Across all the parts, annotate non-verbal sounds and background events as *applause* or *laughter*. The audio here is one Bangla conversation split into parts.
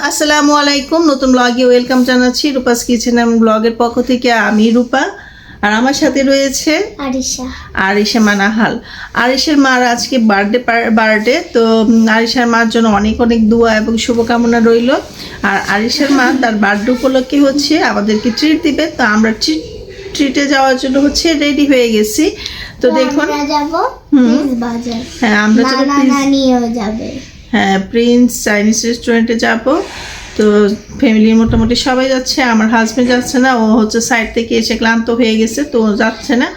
আসসালামু আলাইকুম নতুন ব্লগে ওয়েলকাম জানাচ্ছি রূপাস কিচেন অ্যান্ড ব্লগের পক্ষ থেকে আমি রূপা আর আমার সাথে রয়েছে আরিশা। আরিশা মানাহাল। আরিশের মার আজকে বার্থডে বার্থডে তো আরিশার মার জন্য অনেক অনেক দোয়া এবং শুভকামনা রইল। আর আরিশার মা *laughs* তার বার্থডে উপলক্ষে হচ্ছে আমাদেরকে ট্রিট দিবে তো আমরা ট্রিট ট্রিটে যাওয়ার জন্য হচ্ছে রেডি হয়ে গেছি। তো দেখুন আমরা যাব হুম। বাজার হ্যাঁ আমরা যাব যাবে। প্রিন্স চাইনিজ রেস্টুরেন্টে যাব। তো ফ্যামিলির মোটামুটি সবাই যাচ্ছে আমার হাজবেন্ড যাচ্ছে না ও হচ্ছে সাইড থেকে এসে ক্লান্ত হয়ে গেছে তো যাচ্ছে না।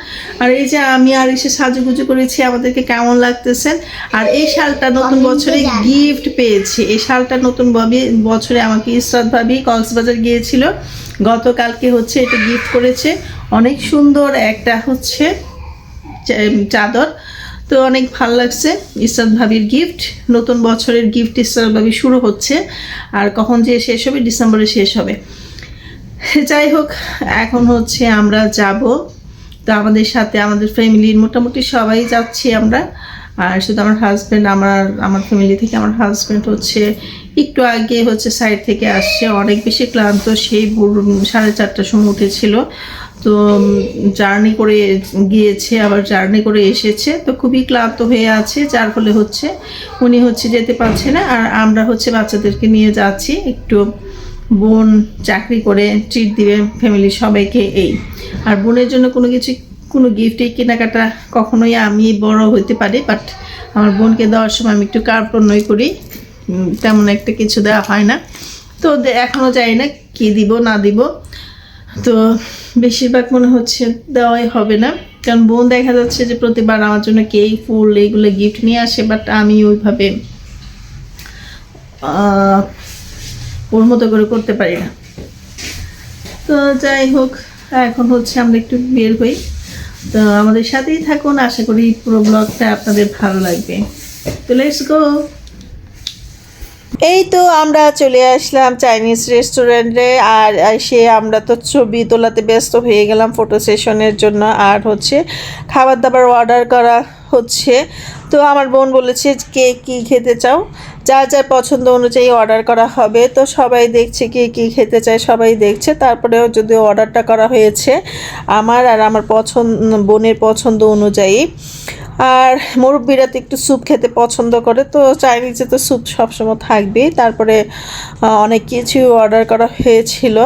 আর এই যে আমি আর এসে সাজুগুজু করেছি আমাদেরকে কেমন লাগতেছেন আর এই শালটা নতুন বছরে গিফট পেয়েছি। এই শালটা নতুন ভাবি বছরে আমাকে ইসরাত ভাবি কক্সবাজার গিয়েছিল। গতকালকে হচ্ছে এটা গিফট করেছে। অনেক সুন্দর একটা হচ্ছে চাদর। তো অনেক ভালো লাগছে। ইসরাত ভাবির গিফট নতুন বছরের গিফট ইসরাত ভাবি শুরু হচ্ছে। আর কখন যে শেষ হবে, ডিসেম্বরে শেষ হবে। যাই হোক, এখন হচ্ছে আমরা যাব। তো আমাদের সাথে আমাদের ফ্যামিলির মোটামুটি সবাই যাচ্ছি আমরা। আর শুধু আমার হাজব্যান্ড আমার আমার ফ্যামিলি থেকে আমার হাজব্যান্ড হচ্ছে একটু আগে হচ্ছে সাইড থেকে আসছে। অনেক বেশি ক্লান্ত, সেই সাড়ে চারটার সময় উঠেছিল। তো জার্নি করে গিয়েছে, আবার জার্নি করে এসেছে। তো খুবই ক্লান্ত হয়ে আছে, যার ফলে হচ্ছে উনি হচ্ছে যেতে পারছে না। আর আমরা হচ্ছে বাচ্চাদেরকে নিয়ে যাচ্ছি। একটু বোন চাকরি করে ট্রিট দিবে ফ্যামিলির সবাইকে এই। আর বোনের জন্য কোনো কিছু, কোনো গিফট এই কেনাকাটা কখনোই আমি বড় হতে পারি বাট আমার বোনকে দেওয়ার সময় আমি একটু কার্পণ্যই করি। তেমন একটা কিছু দেওয়া হয় না। তো এখনও এখনও জানি না কি দিব, না দিব। তো বেশিরভাগ মনে হচ্ছে দেওয়াই হবে না। কারণ বোন দেখা যাচ্ছে যে প্রতিবার আমার জন্য কেক, ফুল এইগুলো গিফট নিয়ে আসে বাট আমি ওইভাবে ওর মতো করে করতে পারি না। তো যাই হোক, এখন হচ্ছে আমরা একটু বের হই। তো আমাদের সাথেই থাকুন, আশা করি পুরো ব্লগটা আপনাদের ভালো লাগবে। তো লেটস গো এই তো আমরা চলে আসলাম চাইনিজ রেস্টুরেন্টে আর সে আমরা তো ছবি তোলাতে ব্যস্ত হয়ে গেলাম ফটো সেশনের জন্য। আর হচ্ছে খাবার দাবার অর্ডার করা হচ্ছে। তো আমার বোন বলেছে কে কি খেতে চাও? যার যার পছন্দ অনুযায়ী অর্ডার করা হবে। তো সবাই দেখছে কে কি খেতে চায়, সবাই দেখছে। তারপরেও যদি অর্ডারটা করা হয়েছে আমার আর আমার পছন্দ, বোনের পছন্দ অনুযায়ী। আর মুরব্বীরা তো একটু স্যুপ খেতে পছন্দ করে, তো চাইনিজে তো স্যুপ সবসময় থাকবেই। তারপরে অনেক কিছু অর্ডার করা হয়েছিল।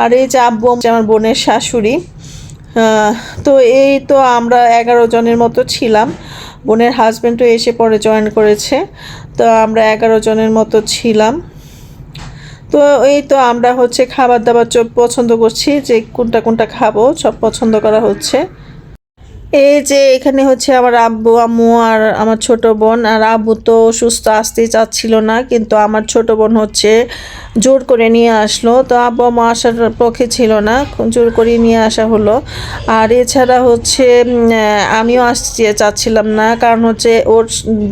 আর এই যে আব্বু, আমার বোনের শাশুড়ি তো এই তো আমরা এগারো জনের মতো ছিলাম। বোনের হাজব্যান্ডও এসে পরে জয়েন করেছে। তো আমরা এগারো জনের মতো ছিলাম। তো এই তো আমরা হচ্ছে খাবার দাবার পছন্দ করছি, যে কোনটা কোনটা খাব, সব পছন্দ করা হচ্ছে। এই যে এখানে হচ্ছে আমার আব্বু, আম্মু আর আমার ছোট বোন। আর আব্বু তো সুস্থ আসতেই চাচ্ছিল না, কিন্তু আমার ছোট বোন হচ্ছে জোর করে নিয়ে আসলো। তো আব্বু, আম্মু আসার পক্ষে ছিল না জোর করে নিয়ে আসা হলো। আর এছাড়া হচ্ছে আমিও আসতে চাচ্ছিলাম না, কারণ হচ্ছে ওর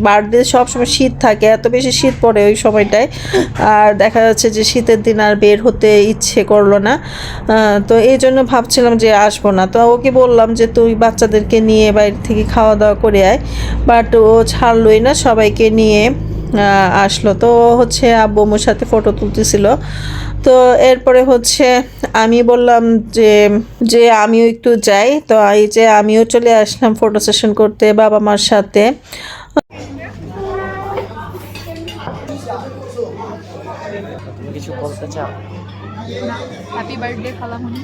বার্থডে সবসময় শীত থাকে, এত বেশি শীত পড়ে ওই সময়টায়। আর দেখা যাচ্ছে যে শীতের দিন আর বের হতে ইচ্ছে করল না। তো এই জন্য ভাবছিলাম যে আসব না। তো ওকে বললাম যে, তুই বাচ্চাদেরকে নিয়ে বাইরে থেকে খাওয়া দাওয়া করে আয়। বাট ও ছাড়লোই না, সবাইকে নিয়ে আসলো। তো হচ্ছে আব্বু আম্মুর সাথে ফটো তুলতেছিল। তো এরপরে হচ্ছে আমি বললাম যে যে আমিও একটু যাই। তো এই যে আমিও চলে আসলাম ফটো সেশন করতে বাবা মার সাথে। কিছু বলতে চাও? হ্যাপি বার্থডে খালামণি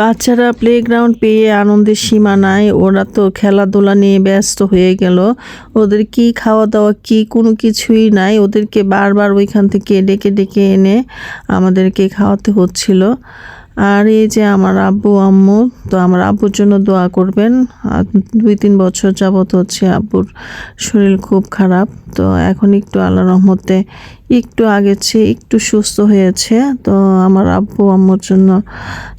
বাচ্চারা প্লেগ্রাউন্ড পেয়ে আনন্দের সীমা নাই। ওরা তো খেলাধুলা নিয়ে ব্যস্ত হয়ে গেল। ওদের কি খাওয়া দাওয়া কি কোনো কিছুই নাই। ওদেরকে বারবার ওইখান থেকে ডেকে ডেকে এনে আমাদেরকে খাওয়াতে হচ্ছিল। আর এই যে আমার আব্বু, আম্মু, তো আমার আব্বুর জন্য দোয়া করবেন। দুই তিন বছর যাবত হচ্ছে আব্বুর শরীর খুব খারাপ। তো এখন একটু আল্লাহ রহমতে একটু চেয়ে একটু সুস্থ হয়েছে। তো আমার আব্বু, আম্মুর জন্য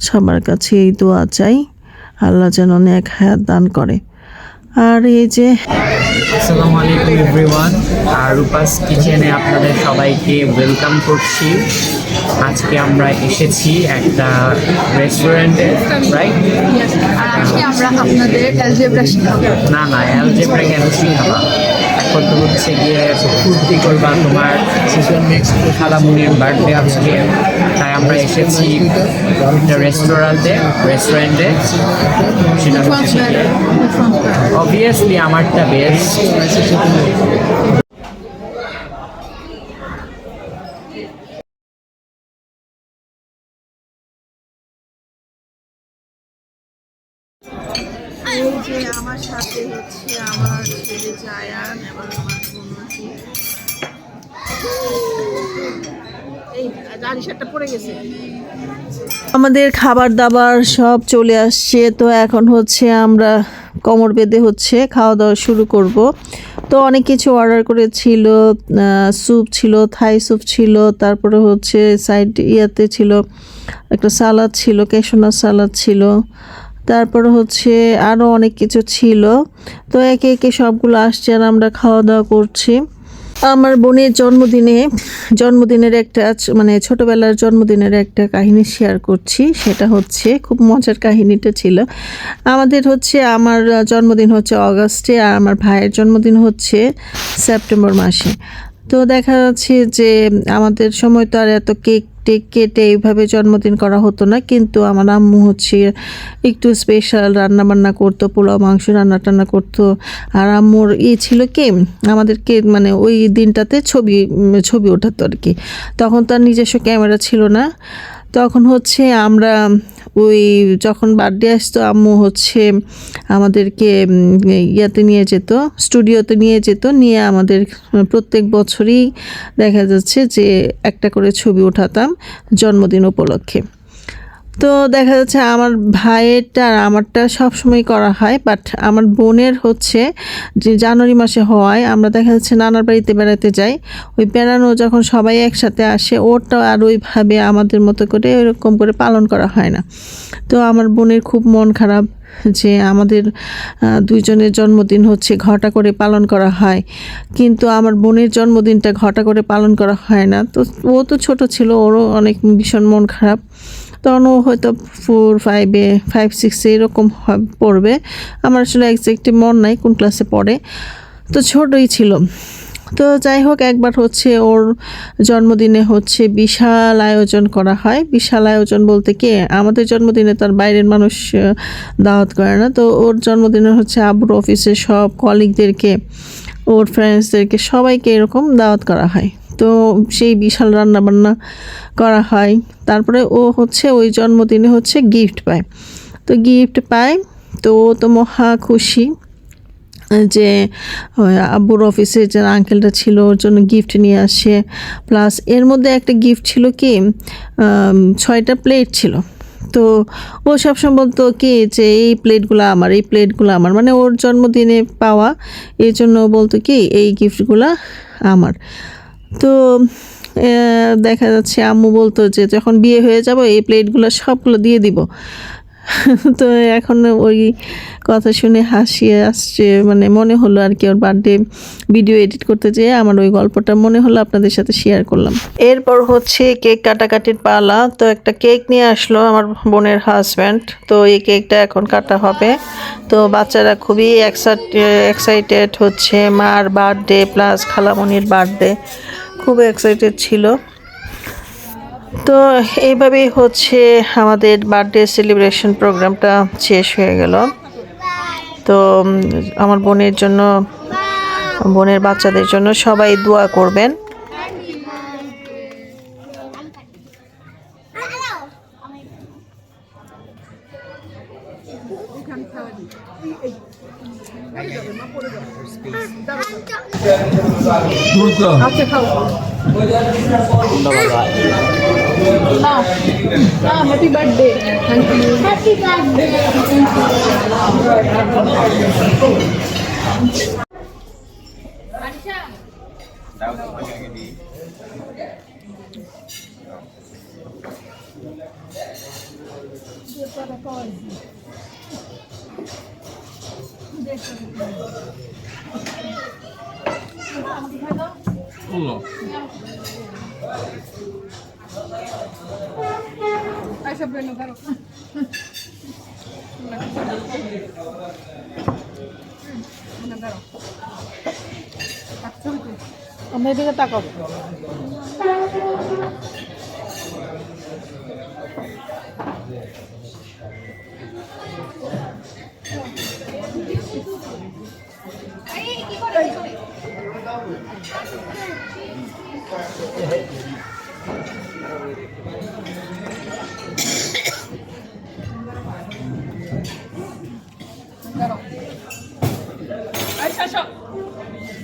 সবার কাছে এই দোয়া চাই। আল্লাহ যেন অনেক হায়াত দান করে। আর এই যে আসসালামু আলাইকুম এভরিওয়ান। আর রূপাস কিচেনে আপনাদের সবাইকে ওয়েলকাম করছি। আজকে আমরা এসেছি একটা রেস্টুরেন্টে রাইট আর আজকে আমরা আপনাদের অ্যালজেব্রা শিখাবো। না না এলজেব্রা কেন শিখাবা? কত হচ্ছে গিয়ে ফুর্তি করবা তোমার খালামুনির বার্থডে আজকে। তাই আমরা এসেছি একটা রেস্টুরেন্টে রেস্টুরেন্টে সেটা হচ্ছে অবভিয়াসলি আমারটা বেস্ট আমার সাথে হচ্ছে আমার আমাদের খাবার দাবার সব চলে আসছে, তো এখন হচ্ছে আমরা কোমর বেঁধে হচ্ছে খাওয়া দাওয়া শুরু করব। তো অনেক কিছু অর্ডার করেছিল স্যুপ ছিল থাই স্যুপ ছিল, তারপরে হচ্ছে সাইড ইয়াতে ছিল, একটা সালাদ ছিল কেশোনা সালাদ ছিল তারপরে হচ্ছে আরও অনেক কিছু ছিল। তো একে একে সবগুলো আসছে আর আমরা খাওয়া দাওয়া করছি। আমার বোনের জন্মদিনে, জন্মদিনের একটা মানে ছোটবেলার জন্মদিনের একটা কাহিনী শেয়ার করছি। সেটা হচ্ছে খুব মজার কাহিনীটা ছিল। আমাদের হচ্ছে, আমার জন্মদিন হচ্ছে অগাস্টে আর আমার ভাইয়ের জন্মদিন হচ্ছে সেপ্টেম্বর মাসে। তো দেখা যাচ্ছে যে আমাদের সময় তো আর এত কেক কেটে এইভাবে জন্মদিন করা হতো না, কিন্তু আমার আম্মু হচ্ছে একটু স্পেশাল রান্না বান্না করতো, পোলাও, মাংস রান্না টান্না করতো। আর আম্মুর ইয়ে ছিল কে, আমাদেরকে মানে ওই দিনটাতে ছবি ছবি ওঠাতো আর কি। তখন তার নিজস্ব ক্যামেরা ছিল না। তখন হচ্ছে আমরা ওই যখন বার্থডে আসতো, আম্মু হচ্ছে আমাদেরকে ইয়াতে নিয়ে যেত স্টুডিওতে নিয়ে যেত, নিয়ে আমাদের প্রত্যেক বছরই দেখা যাচ্ছে যে একটা করে ছবি ওঠাতাম জন্মদিন উপলক্ষে। তো দেখা যাচ্ছে আমার ভাইয়েরটা আর আমারটা সবসময় করা হয় বাট আমার বোনের হচ্ছে যে জানুয়ারি মাসে হওয়ায় আমরা দেখা যাচ্ছে নানার বাড়িতে বেড়াতে যাই। ওই বেড়ানো যখন সবাই একসাথে আসে, ওরটা আর ওইভাবে আমাদের মতো করে এরকম করে পালন করা হয় না। তো আমার বোনের খুব মন খারাপ যে আমাদের দুইজনের জন্মদিন হচ্ছে ঘটা করে পালন করা হয়, কিন্তু আমার বোনের জন্মদিনটা ঘটা করে পালন করা হয় না। তো ও তো ছোট ছিল, ওরও অনেক ভীষণ মন খারাপ। তখন ও হয়তো ফোর ফাইভে ফাইভ সিক্সে এরকম পড়বে। আমার আসলে একজ্যাক্টলি মন নাই কোন ক্লাসে পড়ে। তো ছোটই ছিল। তো যাই হোক, একবার হচ্ছে ওর জন্মদিনে হচ্ছে বিশাল আয়োজন করা হয়। বিশাল আয়োজন বলতে কি, আমাদের জন্মদিনে তার বাইরের মানুষ দাওয়াত করে না। তো ওর জন্মদিনে হচ্ছে আবুর অফিসের সব কলিগদেরকে ওর ফ্রেন্ডসদেরকে সবাইকে এরকম দাওয়াত করা হয়। তো সেই বিশাল রান্না বান্না করা হয়। তারপরে ও হচ্ছে ওই জন্মদিনে হচ্ছে গিফট পায়। তো গিফট পায়। তো ও তো মহা খুশি যে আব্বুর অফিসে যে আঙ্কেলটা ছিল, ওর জন্য গিফট নিয়ে আসে। প্লাস এর মধ্যে একটা গিফট ছিল কি ছয়টা প্লেট ছিল। তো ও সবসময় বলতো কি যে, এই প্লেটগুলো আমার, এই প্লেটগুলো আমার। মানে ওর জন্মদিনে পাওয়া এই জন্য বলতো কি, এই গিফটগুলো আমার। তো দেখা যাচ্ছে আম্মু বলতো যে যখন বিয়ে হয়ে যাব এই প্লেটগুলো সবগুলো দিয়ে দিব। *laughs* তো এখন ওই কথা শুনে হাসি আসছে মানে মনে হলো আর কি ওর বার্থডে ভিডিও এডিট করতে যেয়ে আমার ওই গল্পটা মনে হলো আপনাদের সাথে শেয়ার করলাম। এরপর হচ্ছে কেক কাটাকাটির পালা, তো একটা কেক নিয়ে আসলো আমার বোনের হাজব্যান্ড তো এই কেকটা এখন কাটা হবে। তো বাচ্চারা খুবই এক্সাইটেড হচ্ছে, মার বার্থডে প্লাস খালামণির বার্থডে খুব এক্সাইটেড ছিল। তো এইভাবেই হচ্ছে আমাদের বার্থডে সেলিব্রেশন প্রোগ্রামটা শেষ হয়ে গেল। তো আমার বোনের জন্য, বোনের বাচ্চাদের জন্য সবাই দোয়া করবেন। আচ্ছা খাও না না happy birthday thank you Happy birthday. আচ্ছা বেরো ধরো না ধরো আমরা এদিকে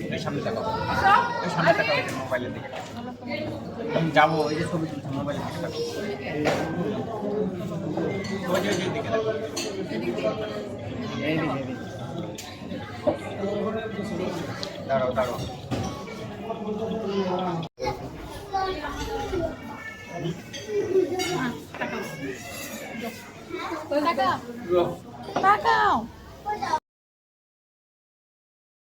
এই সামনে তাকাও এই সামনে তাকাও এই মোবাইলের দিকে আমি যাব, এই যে ছবি তুলছি, মোবাইলের দিকে তাকাও। ওই যে ওই দিকে, এই দাঁড়াও